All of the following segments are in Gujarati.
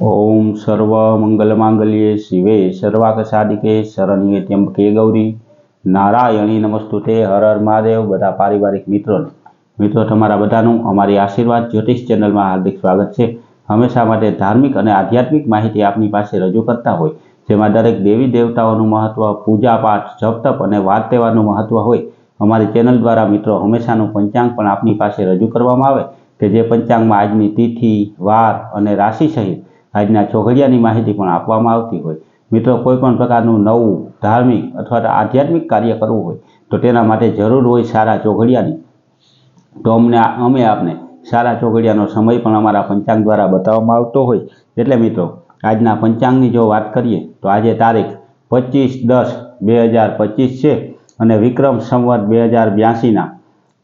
ઓમ સર્વ મંગલ માંગલ્યે શિવે સર્વાક સાધિકે શરણ્યે ત્યંબકે ગૌરી. નારાયણી નમસ્તુતે હર હર મહાદેવ. બધા પારિવારિક મિત્રોને, મિત્રો તમારા બધાનું અમારી આશીર્વાદ જ્યોતિષ ચેનલમાં હાર્દિક સ્વાગત છે. હંમેશા માટે ધાર્મિક અને આધ્યાત્મિક માહિતી આપની પાસે રજૂ કરતા હોય, જેમાં દરેક દેવી દેવતાઓનું મહત્વ, પૂજા પાઠ, જપ તપ અને વાર તહેવારનું મહત્વ હોય, અમારી ચેનલ દ્વારા મિત્રો હંમેશાનું પંચાંગ પણ આપની પાસે રજૂ કરવામાં આવે, કે જે પંચાંગમાં આજની તિથિ, વાર અને રાશિ સહિત આજના ચોઘડિયાની માહિતી પણ આપવામાં આવતી હોય. મિત્રો કોઈ પણ પ્રકારનું નવું, ધાર્મિક અથવા તો આધ્યાત્મિક કાર્ય કરવું હોય, તો તેના માટે જરૂર હોય સારા ચોઘડિયાની. તો અમને, અમે આપને સારા ચોઘડિયાનો સમય પણ અમારા પંચાંગ દ્વારા બતાવવામાં આવતો હોય. એટલે મિત્રો, આજના પંચાંગની જો વાત કરીએ, તો આજે તારીખ પચીસ દસ બે હજાર પચીસ છે અને વિક્રમ સંવત બે હજાર બ્યાસીના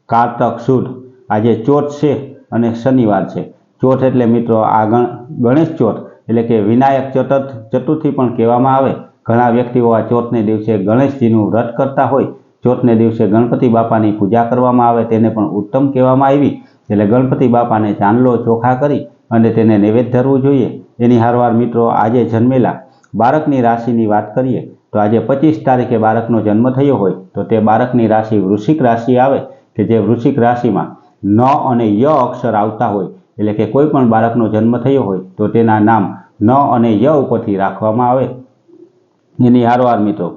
કારતક સુદ આજે ચોથ છે અને શનિવાર છે. ચોથ એટલે મિત્રો આ ગણ, ગણેશ ચોથ એટલે કે વિનાયક ચતુર્થ, ચતુર્થી પણ કહેવામાં આવે. ઘણા વ્યક્તિઓ આ ચોથને દિવસે ગણેશજીનું વ્રત કરતા હોય. ચોથને દિવસે ગણપતિ બાપાની પૂજા કરવામાં આવે, તેને પણ ઉત્તમ કહેવામાં આવી. એટલે ગણપતિ બાપાને ચાંદલો ચોખા કરી અને તેને નૈવેદ્ય ધરવું જોઈએ. એની હારવાર મિત્રો આજે જન્મેલા બાળકની રાશિની વાત કરીએ, તો આજે પચીસ તારીખે બાળકનો જન્મ થયો હોય, તો તે બાળકની રાશિ વૃશ્ચિક રાશિ આવે કે જે વૃશ્ચિક રાશિમાં ન અને ય અક્ષર આવતા હોય. એટલે કે કોઈ પણ બાળકનો જન્મ થયો હોય તો તેના નામ ન અને ય ઉપરથી રાખવામાં આવે. એની હારવાર મિત્રો,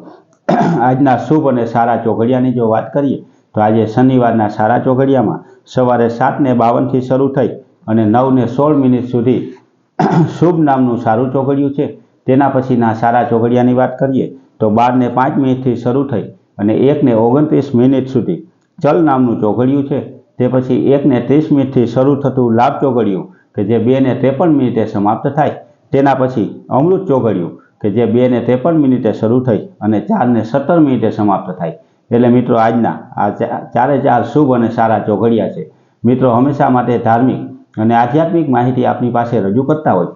આજના શુભ અને સારા ચોઘડિયાની જો વાત કરીએ, તો આજે શનિવારના સારા ચોઘડિયામાં સવારે સાતને બાવનથી શરૂ થઈ અને નવને સોળ મિનિટ સુધી શુભ નામનું સારું ચોઘડિયું છે. તેના પછીના સારા ચોઘડિયાની વાત કરીએ, તો બારને પાંચ મિનિટથી શરૂ થઈ અને એકને ઓગણત્રીસ મિનિટ સુધી ચલ નામનું ચોઘડિયું છે. તે પછી એકને ત્રીસ મિનિટથી શરૂ થતું લાભ ચોઘડિયું કે જે બેને ત્રેપન મિનિટે સમાપ્ત થાય, તેના પછી અમૃત ચોગડિયું, કે જે બેને ત્રેપન મિનિટે શરૂ થઈ અને ચારને સત્તર મિનિટે સમાપ્ત થાય. એટલે મિત્રો આજના આ ચારે ચાર શુભ અને સારા ચોઘડિયા છે. મિત્રો હંમેશા માટે ધાર્મિક અને આધ્યાત્મિક માહિતી આપની પાસે રજૂ કરતા હોય.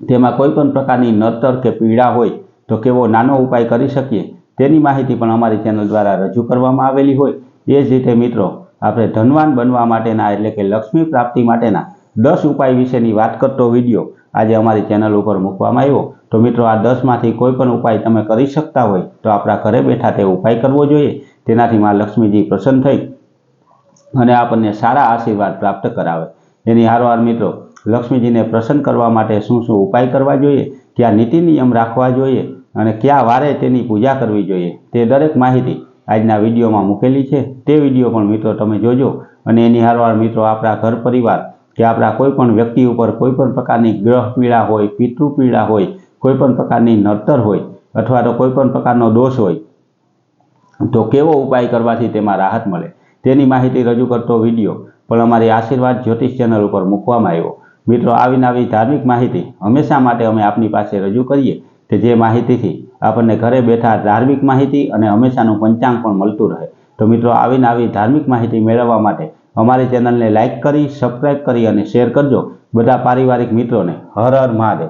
તેમાં કોઈ પણ પ્રકારની નડતર કે પીડા હોય તો કેવો નાનો ઉપાય કરી શકીએ તેની માહિતી પણ અમારી ચેનલ દ્વારા રજૂ કરવામાં આવેલી હોય. એ જ રીતે મિત્રો આપણે ધનવાન બનવા માટેના એટલે કે લક્ષ્મી પ્રાપ્તિ માટેના દસ ઉપાય વિશેની વાત કરતો વીડિયો આજે અમારી ચેનલ ઉપર મૂકવામાં આવ્યો. તો મિત્રો, આ દસમાંથી કોઈ પણ ઉપાય તમે કરી શકતા હોય તો આપણા ઘરે બેઠા તે ઉપાય કરવો જોઈએ. તેનાથી માં લક્ષ્મીજી પ્રસન્ન થઈ અને આપણને સારા આશીર્વાદ પ્રાપ્ત કરાવે. એની હારવાર મિત્રો, લક્ષ્મીજીને પ્રસન્ન કરવા માટે શું શું ઉપાય કરવા જોઈએ, કયા નીતિ નિયમ રાખવા જોઈએ અને કયા વારે તેની પૂજા કરવી જોઈએ, તે દરેક માહિતી આજના વિડીયોમાં મૂકેલી છે. તે વીડિયો પણ મિત્રો તમે જોજો અને એની હારવાર મિત્રો આપણા ઘર પરિવાર કે આપણા કોઈ પણ વ્યક્તિ ઉપર કોઈ પણ પ્રકારની ગ્રહ પીડા હોય, પિતૃ પીડા હોય, કોઈ પણ પ્રકારની નડતર હોય અથવા તો કોઈ પણ પ્રકારનો દોષ હોય, તો કેવો ઉપાય કરવાથી તેમાં રાહત મળે? તેની માહિતી રજૂ કરતો વીડિયો પણ અમારી આશીર્વાદ જ્યોતિષ ચેનલ ઉપર મૂકવામાં આવ્યો. મિત્રો આવી ધાર્મિક માહિતી હંમેશા માટે અમે આપની પાસે રજૂ કરીએ કે જે માહિતીથી આપણને ઘરે બેઠા ધાર્મિક માહિતી અને હંમેશાનું પંચાંગ પણ મળતું રહે. તો મિત્રો, આવીને આવી ધાર્મિક માહિતી મેળવવા માટે અમારી ચેનલને લાઇક કરી, સબસ્ક્રાઇબ કરી અને શેર કરજો. બધા પારિવારિક મિત્રોને હર હર મહાદેવ.